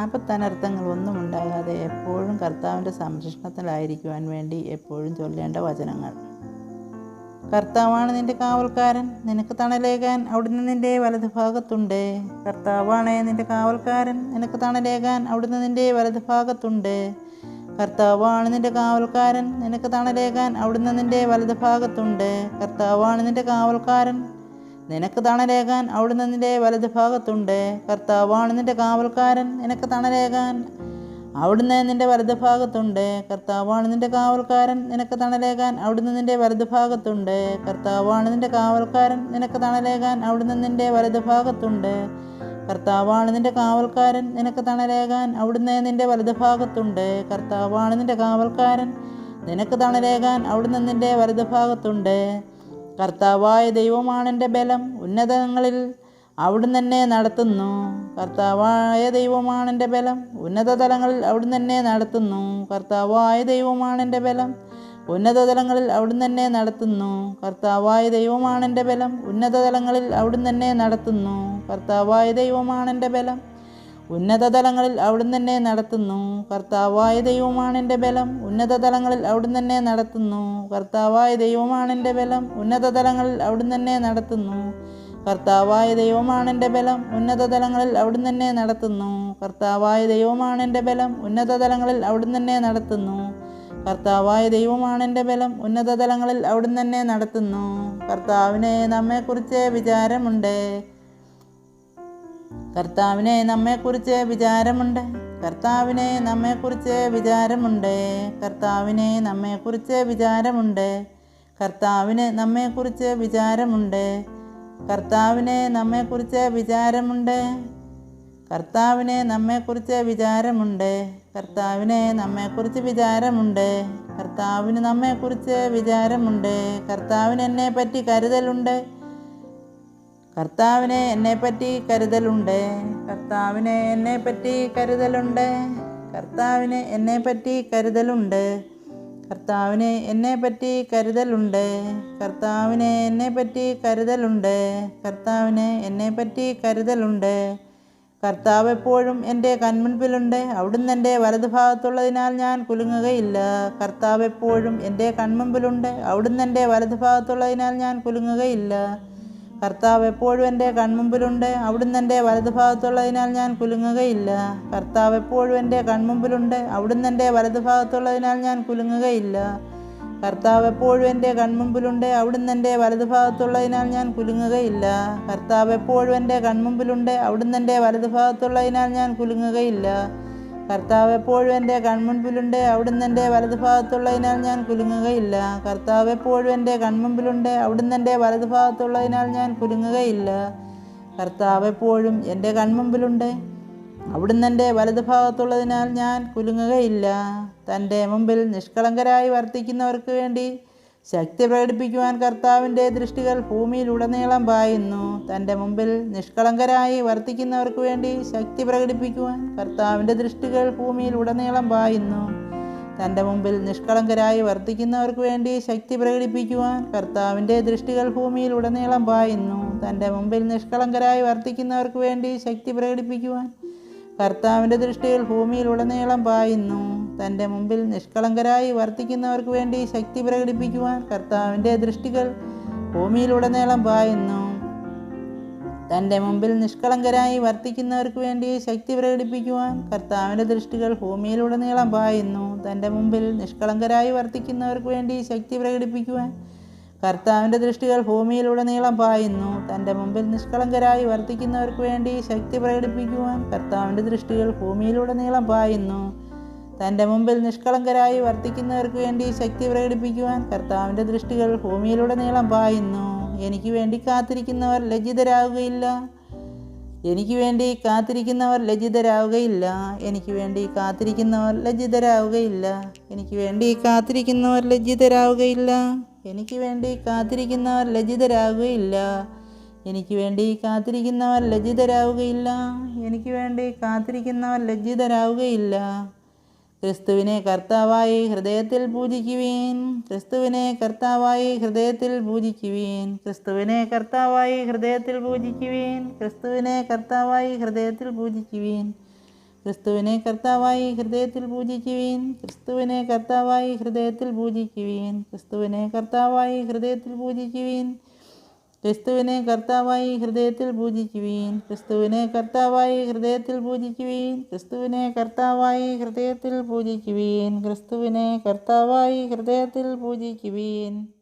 ആപത്തനർത്ഥങ്ങൾ ഒന്നും ഉണ്ടാകാതെ എപ്പോഴും കർത്താവിന്റെ സംരക്ഷണത്തിലായിരിക്കുവാൻ വേണ്ടി എപ്പോഴും ചൊല്ലേണ്ട വചനങ്ങൾ. കർത്താവാണ് നിന്റെ കാവൽക്കാരൻ നിനക്ക് തണലേകാൻ അവിടുന്ന് നിന്റെ വലതുഭാഗത്തുണ്ട് കർത്താവാണ് നിന്റെ കാവൽക്കാരൻ നിനക്ക് തണലേകാൻ അവിടുന്ന് നിന്റെ വലതുഭാഗത്തുണ്ട് കർത്താവാണ് നിന്റെ കാവൽക്കാരൻ നിനക്ക് തണലേകാൻ അവിടുന്ന് നിന്റെ വലതുഭാഗത്തുണ്ട് കർത്താവാണ് നിന്റെ കാവൽക്കാരൻ നിനക്ക് തണലേകാൻ അവിടുന്ന് നിന്റെ വലതുഭാഗത്തുണ്ട് കർത്താവാണ് നിന്റെ കാവൽക്കാരൻ. നിനക്ക് തണലേകാൻ അവിടുന്ന് നിന്റെ വലതുഭാഗത്തുണ്ട് കർത്താവാണ് നിന്റെ കാവൽക്കാരൻ. നിനക്ക് തണലേകാൻ അവിടുന്ന് നിന്റെ വലതുഭാഗത്തുണ്ട് കർത്താവാണ് നിന്റെ കാവൽക്കാരൻ. നിനക്ക് തണലേകാൻ അവിടുന്ന് നിന്റെ വലതുഭാഗത്തുണ്ട് കർത്താവാണ് നിന്റെ കാവൽക്കാരൻ. നിനക്ക് തണലേകാൻ അവിടുന്ന് നിന്റെ വലതുഭാഗത്തുണ്ട് കർത്താവാണ് നിന്റെ കാവൽക്കാരൻ. നിനക്ക് തണലേകാൻ അവിടുന്ന് നിന്റെ വലതുഭാഗത്തുണ്ട് കർത്താവായ ദൈവമാണ് എന്റെ ബലം. ഉന്നതങ്ങളിൽ അവിടുന്ന് എന്നെ നടത്തുന്നു. കർത്താവായ ദൈവമാണ് എന്റെ ബലം. ഉന്നത തലങ്ങളിൽ അവിടുന്ന് എന്നെ നടത്തുന്നു. കർത്താവായ ദൈവമാണ് എന്റെ ബലം. ഉന്നത തലങ്ങളിൽ അവിടുന്ന് എന്നെ നടത്തുന്നു. കർത്താവായ ദൈവമാണ് എന്റെ ബലം. ഉന്നത തലങ്ങളിൽ അവിടുന്ന് എന്നെ നടത്തുന്നു. കർത്താവായ ദൈവമാണ് എന്റെ ബലം. ഉന്നത തലങ്ങളിൽ അവിടുന്ന് തന്നെ നടത്തുന്നു. കർത്താവായ ദൈവമാണ് എന്റെ ബലം. ഉന്നത തലങ്ങളിൽ അവിടുന്ന് തന്നെ നടത്തുന്നു. കർത്താവായ ദൈവമാണ് എന്റെ ബലം. ഉന്നത തലങ്ങളിൽ അവിടുന്ന് തന്നെ നടത്തുന്നു. കർത്താവായ ദൈവമാണ് എന്റെ ബലം. ഉന്നത തലങ്ങളിൽ അവിടുന്ന് തന്നെ നടത്തുന്നു. കർത്താവായ ദൈവമാണ് എന്റെ ബലം. ഉന്നത തലങ്ങളിൽ അവിടുന്ന് തന്നെ നടത്തുന്നു. കർത്താവായ ദൈവമാണ് എന്റെ ബലം. ഉന്നത തലങ്ങളിൽ അവിടുന്ന് തന്നെ നടത്തുന്നു. കർത്താവിനെ നമ്മെക്കുറിച്ച് വിചാരമുണ്ട്. കർത്താവിനെ നമ്മെക്കുറിച്ച് വിചാരമുണ്ട്. കർത്താവിനെ നമ്മെക്കുറിച്ച് വിചാരമുണ്ട്. കർത്താവിനെ നമ്മെക്കുറിച്ച് വിചാരമുണ്ട്. കർത്താവിന് നമ്മെക്കുറിച്ച് വിചാരമുണ്ട്. കർത്താവിനെ നമ്മെക്കുറിച്ച് വിചാരമുണ്ട്. കർത്താവിനെ നമ്മെക്കുറിച്ച് വിചാരമുണ്ട്. കർത്താവിനെ നമ്മെക്കുറിച്ച് വിചാരമുണ്ട്. കർത്താവിന് നമ്മെക്കുറിച്ച് വിചാരമുണ്ട്. കർത്താവിന് എന്നെ പറ്റി കരുതലുണ്ട്. കർത്താവിനെ എന്നെപ്പറ്റി കരുതലുണ്ട്. കർത്താവിനെ എന്നെപ്പറ്റി കരുതലുണ്ട്. കർത്താവിന് എന്നെപ്പറ്റി കരുതലുണ്ട്. കർത്താവിന് എന്നെപ്പറ്റി കരുതലുണ്ട്. കർത്താവിന് എന്നെപ്പറ്റി കരുതലുണ്ട്. കർത്താവിന് എന്നെപ്പറ്റി കരുതലുണ്ട്. കർത്താവ് എപ്പോഴും എന്റെ കൺമുൻപിലുണ്ട്. അവിടുന്ന് എന്റെ വലതുഭാഗത്തുള്ളതിനാൽ ഞാൻ കുലുങ്ങുകയില്ല. കർത്താവ് എപ്പോഴും എന്റെ കൺമുമ്പിലുണ്ട് അവിടുന്ന് എന്റെ വലതുഭാഗത്തുള്ളതിനാൽ ഞാൻ കുലുങ്ങുകയില്ല. കർത്താവ് എപ്പോഴും എന്റെ കൺമുമ്പിലുണ്ട്. അവിടുന്ന് എന്റെ വലതുഭാഗത്തുള്ളതിനാൽ ഞാൻ കുലുങ്ങുകയില്ല. കർത്താവ് എപ്പോഴും എന്റെ കൺമുമ്പിലുണ്ട്. അവിടുന്ന് എന്റെ വലതുഭാഗത്തുള്ളതിനാൽ ഞാൻ കുലുങ്ങുകയില്ല. കർത്താവ് എപ്പോഴും എന്റെ കൺമുമ്പിലുണ്ട്. അവിടുന്ന് എന്റെ വലതുഭാഗത്തുള്ളതിനാൽ ഞാൻ കുലുങ്ങുകയില്ല. കർത്താവ് എപ്പോഴും എന്റെ കൺമുമ്പിലുണ്ട്. അവിടുന്ന് എന്റെ വലതുഭാഗത്തുള്ളതിനാൽ ഞാൻ കുലുങ്ങുകയില്ല. കർത്താവ് എപ്പോഴും എന്റെ കൺമുൻപിലുണ്ട് അവിടുന്ന് എന്റെ വലതുഭാഗത്തുള്ളതിനാൽ ഞാൻ കുലുങ്ങുകയില്ല. കർത്താവ് എപ്പോഴും എന്റെ കൺമുമ്പിലുണ്ട് അവിടുന്ന് എന്റെ വലതുഭാഗത്തുള്ളതിനാൽ ഞാൻ കുലുങ്ങുകയില്ല. കർത്താവ് എപ്പോഴും എന്റെ കൺമുമ്പിലുണ്ട് അവിടുന്ന് എന്റെ വലതുഭാഗത്തുള്ളതിനാൽ ഞാൻ കുലുങ്ങുകയില്ല. തന്റെ മുമ്പിൽ നിഷ്കളങ്കരായി വർത്തിക്കുന്നവർക്ക് വേണ്ടി ശക്തി പ്രകടിപ്പിക്കുവാൻ കർത്താവിന്റെ ദൃഷ്ടികൾ ഭൂമിയിലുടനീളം പായുന്നു. തന്റെ മുമ്പിൽ നിഷ്കളങ്കരായി വർത്തിക്കുന്നവർക്ക് വേണ്ടി ശക്തി പ്രകടിപ്പിക്കുവാൻ കർത്താവിന്റെ ദൃഷ്ടികൾ ഭൂമിയിലുടനീളം പായുന്നു. തന്റെ മുമ്പിൽ നിഷ്കളങ്കരായി വർത്തിക്കുന്നവർക്ക് വേണ്ടി ശക്തി പ്രകടിപ്പിക്കുവാൻ കർത്താവിന്റെ ദൃഷ്ടികൾ ഭൂമിയിലുടനീളം പായുന്നു. തന്റെ മുമ്പിൽ നിഷ്കളങ്കരായി വർത്തിക്കുന്നവർക്ക് വേണ്ടി ശക്തി പ്രകടിപ്പിക്കുവാൻ കർത്താവിന്റെ ഭൂമിയിൽ ഉടനീളം പായുന്നു. തന്റെ മുമ്പിൽ നിഷ്കളങ്കരായി വർത്തിക്കുന്നവർക്ക് വേണ്ടി ശക്തി പ്രകടിപ്പിക്കുവാൻ കർത്താവിന്റെ ദൃഷ്ടികൾ ഭൂമിയിൽ ഉടനീളം പായുന്നു. തന്റെ മുമ്പിൽ നിഷ്കളങ്കരായി വർത്തിക്കുന്നവർക്ക് വേണ്ടി ശക്തി പ്രകടിപ്പിക്കുവാൻ കർത്താവിന്റെ ദൃഷ്ടികൾ ഭൂമിയിൽ ഉടനീളം പായുന്നു. തന്റെ മുമ്പിൽ നിഷ്കളങ്കരായി വർത്തിക്കുന്നവർക്ക് വേണ്ടി ശക്തി പ്രകടിപ്പിക്കുവാൻ കർത്താവിന്റെ ദൃഷ്ടികൾ ഭൂമിയിലുടനീളം പായുന്നു. തന്റെ മുമ്പിൽ നിഷ്കളങ്കരായി വർത്തിക്കുന്നവർക്ക് വേണ്ടി ശക്തി പ്രകടിപ്പിക്കുവാൻ കർത്താവിന്റെ ദൃഷ്ടികൾ ഭൂമിയിലുടനീളം പായുന്നു. തന്റെ മുമ്പിൽ നിഷ്കളങ്കരായി വർത്തിക്കുന്നവർക്ക് വേണ്ടി ശക്തി പ്രകടിപ്പിക്കുവാൻ കർത്താവിന്റെ ദൃഷ്ടികൾ ഭൂമിയിലുടനീളം പായുന്നു. എനിക്ക് വേണ്ടി കാത്തിരിക്കുന്നവർ ലജ്ജിതരാകുകയില്ല. എനിക്ക് വേണ്ടി കാത്തിരിക്കുന്നവർ ലജ്ജിതരാവുകയില്ല എനിക്ക് വേണ്ടി കാത്തിരിക്കുന്നവർ ലജ്ജിതരാവുകയില്ല എനിക്ക് വേണ്ടി കാത്തിരിക്കുന്നവർ ലജ്ജിതരാവുകയില്ല എനിക്ക് വേണ്ടി കാത്തിരിക്കുന്നവർ ലജ്ജിതരാകുകയില്ല. എനിക്ക് വേണ്ടി കാത്തിരിക്കുന്നവർ ലജ്ജിതരാകുകയില്ല. എനിക്ക് വേണ്ടി കാത്തിരിക്കുന്നവർ ലജ്ജിതരാകുകയില്ല. ക്രിസ്തുവിനെ കർത്താവായി ഹൃദയത്തിൽ പൂജിക്കുവീൻ. ക്രിസ്തുവിനെ കർത്താവായി ഹൃദയത്തിൽ പൂജിക്കുവീൻ. ക്രിസ്തുവിനെ കർത്താവായി ഹൃദയത്തിൽ പൂജിക്കുവീൻ. ക്രിസ്തുവിനെ കർത്താവായി ഹൃദയത്തിൽ പൂജിക്കുവീൻ. ക്രിസ്തുവിനെ കർത്താവായി ഹൃദയത്തിൽ പൂജിക്കുവീൻ. ക്രിസ്തുവിനെ കർത്താവായി ഹൃദയത്തിൽ പൂജിക്കുവീൻ. ക്രിസ്തുവിനെ കർത്താവായി ഹൃദയത്തിൽ പൂജിക്കുവീൻ. ക്രിസ്തുവിനെ കർത്താവായി ഹൃദയത്തിൽ പൂജിക്കുവീൻ. ക്രിസ്തുവിനെ കർത്താവായി ഹൃദയത്തിൽ പൂജിക്കുവീൻ. ക്രിസ്തുവിനെ കർത്താവായി ഹൃദയത്തിൽ പൂജിക്കുവീൻ. ക്രിസ്തുവിനെ കർത്താവായി ഹൃദയത്തിൽ പൂജിക്കുവീൻ.